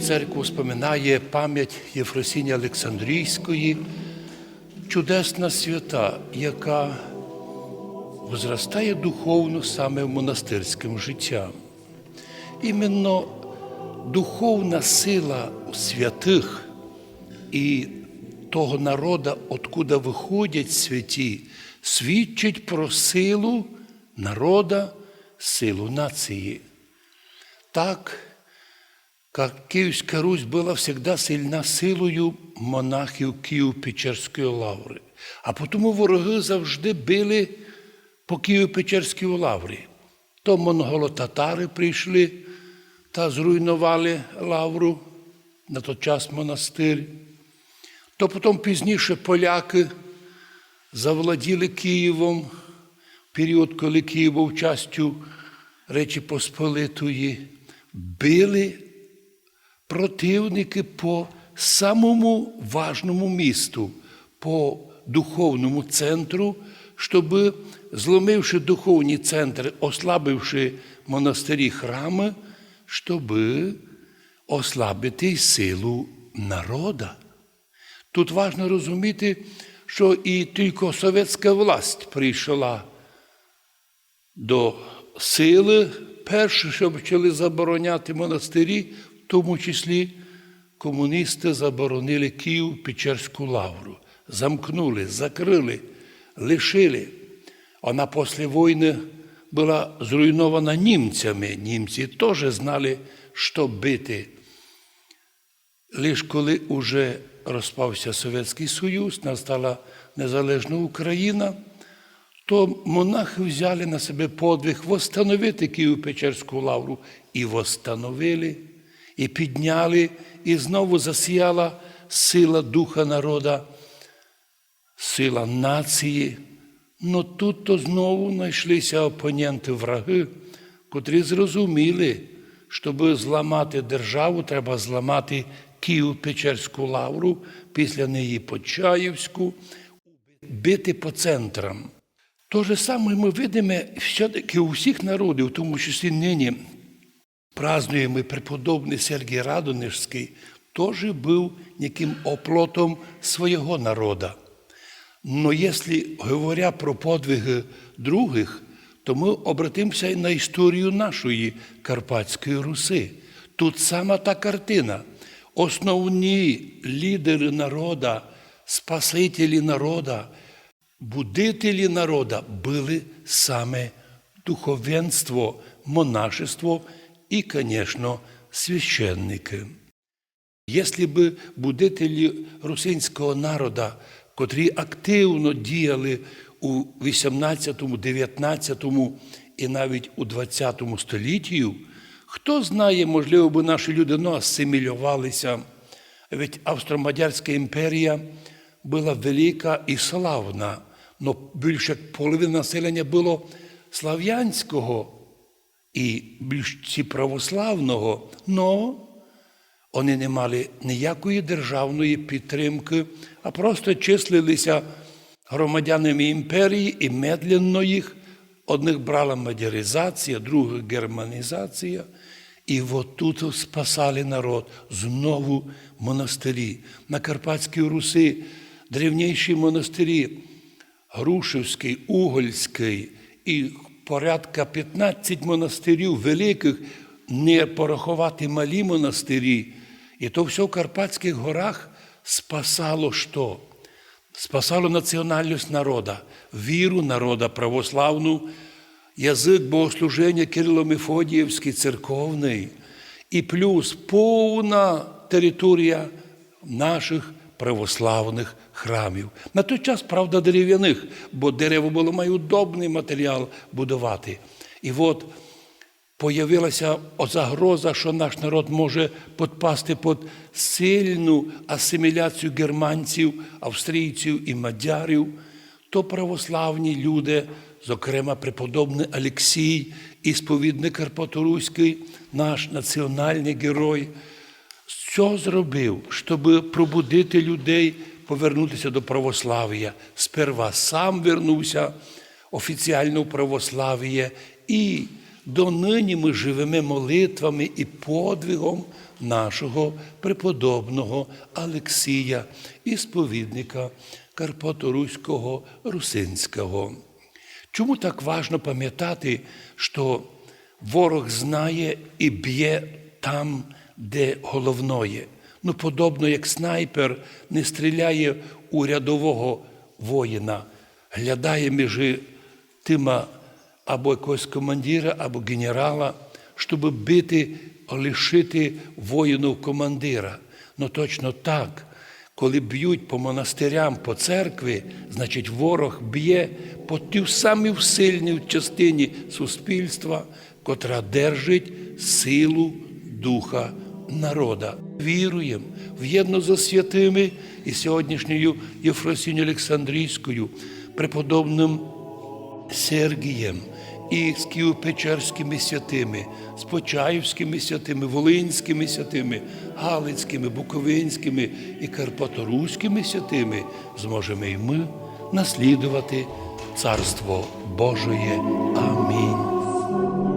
Церква споминає пам'ять Єфросині Олександрійської, чудесна свята, яка возростає духовно саме в монастирському життя. Іменно духовна сила святих і того народа, откуда виходять святі, свідчить про силу народа, силу нації. Так, как Киевская Русь была всегда сильна силою монахів Києво-Печерської лаври. А тому вороги завжди били по Києво-Печерській лаврі. То монголо-татари прийшли та зруйнували лавру на той час монастир. То потім пізніше поляки завладіли Києвом в період, коли Київ був частю Речі Посполитої, били противники по самому важному місту, по духовному центру, щоб, зломивши духовні центри, ослабивши монастирі храми, щоб ослабити силу народа. Тут важно розуміти, що і тільки совєтська власть прийшла до сили, перше, що почали забороняти монастирі, тому числі комуністи заборонили Київ Печерську лавру, замкнули, закрили, лишили. Вона після війни була зруйнована німцями. Німці теж знали, що бити. Лиш коли уже розпався Совєтський Союз, настала незалежна Україна, то монахи взяли на себе подвиг восстановити Києво-Печерську лавру і восстановили, і підняли, і знову засіяла сила духа народа, сила нації. Но тут то знову знайшлися опоненти враги, котрі зрозуміли, щоб зламати державу, треба зламати Київ-Печерську лавру, після неї Почаївську, бити по центрам. То же саме ми видимо все-таки у всіх народів, в тому числі нині празднуємо преподобний Сергій Радонежський, теж був яким оплотом свого народа. Но если говоря про подвиги других, то ми обратимося на історію нашої Карпатської Руси. Тут сама та картина. Основні лідери народа, спасителі народа, будителі народа були саме духовенство, монашество і, звісно, священники. Якщо б будителі русинського народу, котрі активно діяли у 18, 19 і навіть у 20 столітті, хто знає, можливо, б наші люди ну, асимілювалися. Ведь Австро-Мадярська імперія була велика і славна, але більше половини населення було слав'янського і більш православного. Но вони не мали ніякої державної підтримки, а просто числилися громадянами імперії і медленно їх. Одних брала мадяризація, других германізація. І от тут спасали народ знову монастирі. На Карпатській Руси древніші монастирі Грушевський, Угольський і порядка 15 монастирів великих, не порахувати малі монастирі. І то все в Карпатських горах спасало що? Спасало національність народа, віру народа православну, язик богослуження Кирило-Мефодіївський церковний, і плюс повна територія наших православних храмів. На той час, правда, дерев'яних, бо дерево було майудобний матеріал будувати. І от появилася загроза, що наш народ може підпасти під сильну асиміляцію германців, австрійців і мадярів, то православні люди, зокрема преподобний Олексій, і сповідник Карпаторуський, наш національний герой, що зробив, щоб пробудити людей, повернутися до православ'я. Сперва сам вернувся офіціально в православ'я і донині ми живемо молитвами і подвигом нашого преподобного Алексія, ісповідника Карпаторуського Русинського. Чому так важно пам'ятати, що ворог знає і б'є там, де головноє? Ну, подобно як снайпер не стріляє у рядового воїна, глядає між тима або якогось командира, або генерала, щоб бити, лишити воїнів командира. Ну точно так. Коли б'ють по монастирям, по церкві, значить ворог б'є по тій самій сильній частині суспільства, котра держить силу духа народа. Віруємо в єдно за святими і сьогоднішньою Єфросіню Олександрійською, преподобним Сергієм і з Києво-Печерськими святими, з Почаївськими святими, Волинськими святими, Галицькими, Буковинськими і Карпаторуськими святими зможемо і ми наслідувати Царство Божоє. Амінь.